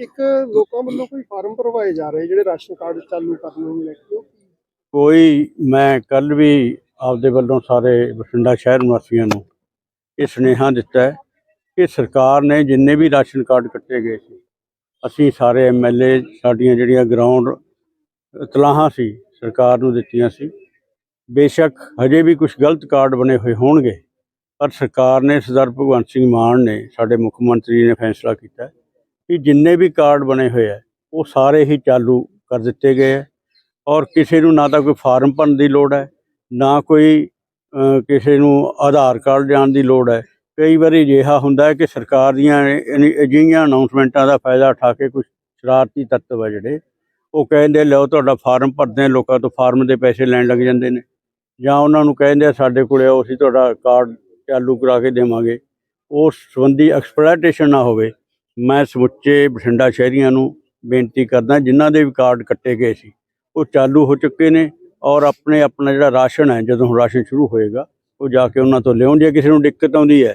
ਇੱਕ ਲੋਕਾਂ ਵੱਲੋਂ ਕੋਈ ਫਾਰਮ ਭਰਵਾਏ ਜਾ ਰਹੇ ਜਿਹੜੇ ਰਾਸ਼ਨ ਕਾਰਡ ਚਾਲੂ ਕਰਨ ਨੂੰ ਲੈ ਕੇ? ਕੋਈ, ਮੈਂ ਕੱਲ ਵੀ ਆਪਦੇ ਵੱਲੋਂ ਸਾਰੇ ਬਠਿੰਡਾ ਸ਼ਹਿਰ ਨਿਵਾਸੀਆਂ ਨੂੰ ਇਹ ਸੁਨੇਹਾ ਦਿੱਤਾ ਹੈ ਕਿ ਸਰਕਾਰ ਨੇ ਜਿੰਨੇ ਵੀ ਰਾਸ਼ਨ ਕਾਰਡ ਕੱਟੇ ਗਏ ਸੀ, ਅਸੀਂ ਸਾਰੇ ਐਮਐਲਏ ਸਾਡੀਆਂ ਜਿਹੜੀਆਂ ਗਰਾਊਂਡ ਇਤਲਾਹਾਂ ਸੀ, ਸਰਕਾਰ ਨੂੰ ਦਿੱਤੀਆਂ ਸੀ, ਬੇਸ਼ੱਕ ਹਜੇ ਵੀ ਕੁਝ ਗਲਤ ਕਾਰਡ ਬਣੇ ਹੋਏ ਹੋਣਗੇ, ਪਰ ਸਰਕਾਰ ਨੇ ਸਰਦਾਰ ਭਗਵੰਤ ਸਿੰਘ ਮਾਨ ਨੇ, ਸਾਡੇ ਮੁੱਖ ਮੰਤਰੀ ਨੇ ਫੈਸਲਾ ਕੀਤਾ ਕਿ ਜਿੰਨੇ ਵੀ ਕਾਰਡ ਬਣੇ ਹੋਏ ਹੈ ਉਹ ਸਾਰੇ ਹੀ ਚਾਲੂ ਕਰ ਦਿੱਤੇ ਗਏ ਹੈ ਔਰ ਕਿਸੇ ਨੂੰ ਨਾ ਤਾਂ ਕੋਈ ਫਾਰਮ ਭਰਨ ਦੀ ਲੋੜ ਹੈ, ਨਾ ਕੋਈ ਕਿਸੇ ਨੂੰ ਆਧਾਰ ਕਾਰਡ ਜਾਣ ਦੀ ਲੋੜ ਹੈ। ਕਈ ਵਾਰੀ ਅਜਿਹਾ ਹੁੰਦਾ ਹੈ ਕਿ ਸਰਕਾਰ ਦੀਆਂ ਅਜਿਹੀਆਂ ਅਨਾਉਂਸਮੈਂਟਾਂ ਦਾ ਫਾਇਦਾ ਉਠਾ ਕੇ ਕੁਝ ਸ਼ਰਾਰਤੀ ਤੱਤਵ ਹੈ ਜਿਹੜੇ, ਉਹ ਕਹਿੰਦੇ ਲਓ ਤੁਹਾਡਾ ਫਾਰਮ ਭਰਦੇ ਲੋਕਾਂ ਤੋਂ ਫਾਰਮ ਦੇ ਪੈਸੇ ਲੈਣ ਲੱਗ ਜਾਂਦੇ ਨੇ। ਜਾਂ ਉਹਨਾਂ ਨੂੰ ਕਹਿੰਦੇ ਆ, ਸਾਡੇ ਕੋਲੇ ਆਓ, ਅਸੀਂ ਤੁਹਾਡਾ ਕਾਰਡ ਚਾਲੂ ਕਰਾ ਕੇ ਦੇਵਾਂਗੇ। ਉਸ ਸੰਬੰਧੀ ਐਕਸਪਲੋਇਟੇਸ਼ਨ ਨਾ ਹੋਵੇ। ਮੈਂ ਸਮੁੱਚੇ ਬਠਿੰਡਾ ਸ਼ਹਿਰੀਆਂ ਨੂੰ ਬੇਨਤੀ ਕਰਦਾ, ਜਿਨ੍ਹਾਂ ਦੇ ਵੀ ਕਾਰਡ ਕੱਟੇ ਗਏ ਸੀ, ਉਹ ਚਾਲੂ ਹੋ ਚੁੱਕੇ ਨੇ ਔਰ ਆਪਣੇ ਆਪਣਾ ਜਿਹੜਾ ਰਾਸ਼ਨ ਹੈ, ਜਦੋਂ ਰਾਸ਼ਨ ਸ਼ੁਰੂ ਹੋਏਗਾ, ਉਹ ਜਾ ਕੇ ਉਹਨਾਂ ਤੋਂ ਲਿਆਉਣ, ਜੇ ਕਿਸੇ ਨੂੰ ਦਿੱਕਤ ਆਉਂਦੀ ਹੈ,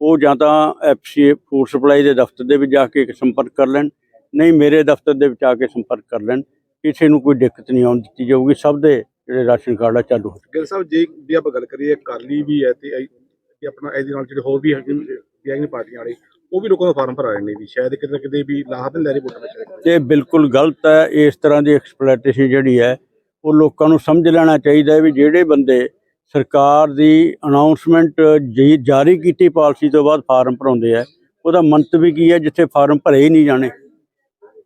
ਉਹ ਜਾਂ ਤਾਂ ਐਫਸੀਏ ਫੂਡ ਸਪਲਾਈ ਦੇ ਦਫ਼ਤਰ ਦੇ ਵਿੱਚ ਜਾ ਕੇ ਸੰਪਰਕ ਕਰ ਲੈਣ, ਨਹੀਂ ਮੇਰੇ ਦਫ਼ਤਰ ਦੇ ਵਿੱਚ ਆ ਕੇ ਸੰਪਰਕ ਕਰ ਲੈਣ, ਕਿਸੇ ਨੂੰ ਕੋਈ ਦਿੱਕਤ ਨਹੀਂ ਆਉਣ ਦਿੱਤੀ ਜਾਊਗੀ, ਸਭ ਦੇ ਜਿਹੜੇ ਰਾਸ਼ਨ ਕਾਰਡ ਆ, ਚਾਲੂ ਹੋ ਗਿਲ ਸਾਹਿਬ, ਜੇ ਜੇ ਆਪਾਂ ਗੱਲ ਕਰੀਏ, ਅਕਾਲੀ ਵੀ ਹੈ ਤੇ ਆਪਣਾ, ਇਹਦੇ ਨਾਲ ਜਿਹੜੇ ਹੋਰ ਵੀ ਹੈਗੇ ਨੇ ਪਾਰਟੀਆਂ ਵਾਲੇ ਉਹ ਵੀ ਲੋਕਾਂ ਦਾ ਫਾਰਮ ਭਰਾ ਰਹੇ ਨੇ ਵੀ ਸ਼ਾਇਦ ਕਿਤੇ ਨਾ ਕਿਤੇ ਵੀ ਲਾਹਾ ਤੇ ਲੈ ਰਹੇ ਵੋਟਾਂ ਵਿੱਚ। ਇਹ ਬਿਲਕੁਲ ਗਲਤ ਹੈ ਇਸ ਤਰ੍ਹਾਂ ਦੀ ਐਕਸਪਲੋਇਟੇਸ਼ਨ ਜਿਹੜੀ ਹੈ ਉਹ ਲੋਕਾਂ ਨੂੰ ਸਮਝ ਲੈਣਾ ਚਾਹੀਦਾ ਹੈ ਵੀ ਜਿਹੜੇ ਬੰਦੇ ਸਰਕਾਰ ਦੀ ਅਨਾਉਂਸਮੈਂਟ ਜਾਰੀ ਕੀਤੀ ਪਾਲਿਸੀ ਤੋਂ ਬਾਅਦ ਫਾਰਮ ਭਰਾਉਂਦੇ ਆ ਉਹਦਾ ਮੰਤਵ ਕੀ ਹੈ ਜਿੱਥੇ ਫਾਰਮ ਭਰੇ ਹੀ ਨਹੀਂ ਜਾਣੇ।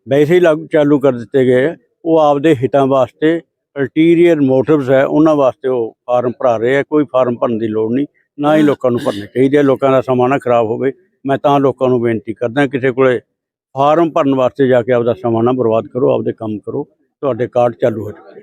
ਵੈਸੇ ਹੀ ਲਾਗੂ ਚਾਲੂ ਕਰ ਦਿੱਤੇ ਗਏ ਉਹ ਆਪਦੇ ਹਿੱਤਾਂ ਵਾਸਤੇ ਅਲਟੀਰੀਅਰ ਮੋਟਿਵਸ ਹੈ ਉਹਨਾਂ ਵਾਸਤੇ ਉਹ ਫਾਰਮ ਭਰਾ ਰਹੇ ਆ ਕੋਈ ਫਾਰਮ ਭਰਨ ਦੀ ਲੋੜ ਨਹੀਂ ਨਾ ਹੀ ਲੋਕਾਂ ਨੂੰ ਭਰਨੇ ਚਾਹੀਦੇ ਲੋਕਾਂ ਦਾ ਸਮਾਂ ਨਾ ਖਰਾਬ ਹੋਵੇ। ਮੈਂ ਤਾਂ ਲੋਕਾਂ ਨੂੰ ਬੇਨਤੀ ਕਰਦਾ ਕਿਸੇ ਕੋਲੇ ਫਾਰਮ ਭਰਨ ਵਾਸਤੇ ਜਾ ਕੇ ਆਪਦਾ ਸਮਾਂ ਨਾ ਬਰਬਾਦ ਕਰੋ, ਆਪਦੇ ਕੰਮ ਕਰੋ, ਤੁਹਾਡੇ ਕਾਰਡ ਚਾਲੂ ਹੋ ਚੁੱਕੇ